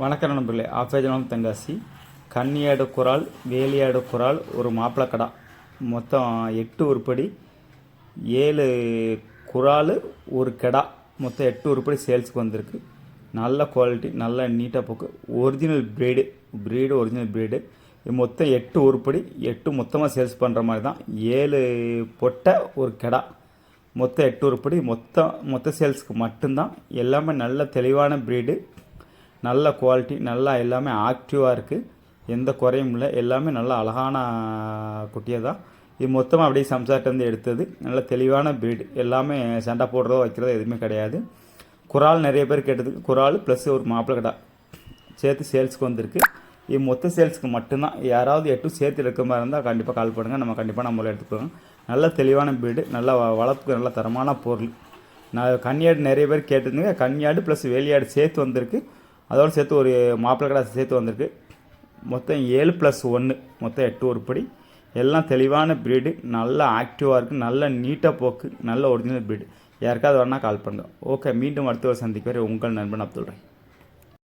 வணக்கம் நண்பர்களே ஆஃபேஜனம் தென்காசி. கன்னியாடு குரால் வேலியாடு குரால் ஒரு மாப்பிளை கடா. மொத்தம் எட்டு உருப்படி. ஏழு குரால் ஒரு கெடா. மொத்தம் எட்டு உருப்படி சேல்ஸுக்கு வந்திருக்கு. நல்ல குவாலிட்டி நல்ல நீட்டாக போக்கு. Original breed breed original breed இது மொத்தம் எட்டு உருப்படி. எட்டு மொத்தமாக சேல்ஸ் பண்ணுற மாதிரி தான். ஏழு பொட்டை ஒரு கெடா. மொத்தம் எட்டு உருப்படி. மொத்தம் மொத்த சேல்ஸுக்கு மட்டும்தான். எல்லாமே நல்ல தெளிவான ப்ரீடு நல்ல குவாலிட்டி நல்லா எல்லாமே ஆக்டிவாக இருக்குது எந்த குறையும் இல்லை. எல்லாமே நல்ல அழகான குட்டியை தான். இது மொத்தமாக அப்படியே சம்சார்ட்டேருந்து எடுத்தது. நல்ல தெளிவான பிரீடு எல்லாமே சண்டை போடுறதோ வைக்கிறதோ எதுவுமே கிடையாது. குரால் நிறைய பேர் கேட்டதுக்கு குரால் ப்ளஸ் ஒரு மாப்பிள்ளை கடை சேர்த்து சேல்ஸுக்கு வந்திருக்கு. இது மொத்த சேல்ஸுக்கு மட்டும்தான். யாராவது எட்டும் சேர்த்து எடுக்க மாதிரி இருந்தால் கண்டிப்பாக கால் பண்ணுங்கள் நம்ம கண்டிப்பாக நம்மளை எடுத்துக்கோங்க நல்ல தெளிவான பீடு நல்ல வ- வளர்ப்புக்கு நல்ல தரமான பொருள். நான் கன்னியாடு நிறைய பேர் கேட்டிருந்தீங்க. கன்னியாடு ப்ளஸ் வேலியாடு சேர்த்து வந்திருக்கு. அதோடு சேர்த்து ஒரு மாப்பிள்ளை கடை சேர்த்து வந்திருக்கு. மொத்தம் ஏழு ப்ளஸ் ஒன்று மொத்தம் எட்டு உருப்படி. எல்லாம் தெளிவான ப்ரீடு நல்ல ஆக்டிவாக இருக்குது நல்ல நீட்டாக போக்கு நல்ல ஒரிஜினல் ப்ரீடு யாருக்காவது வேணால் கால் பண்ணுங்கள் ஓகே மீண்டும் அடுத்த ஒரு சந்திக்கு வரை உங்கள் நண்பன் அப்துல் ரஹீம்.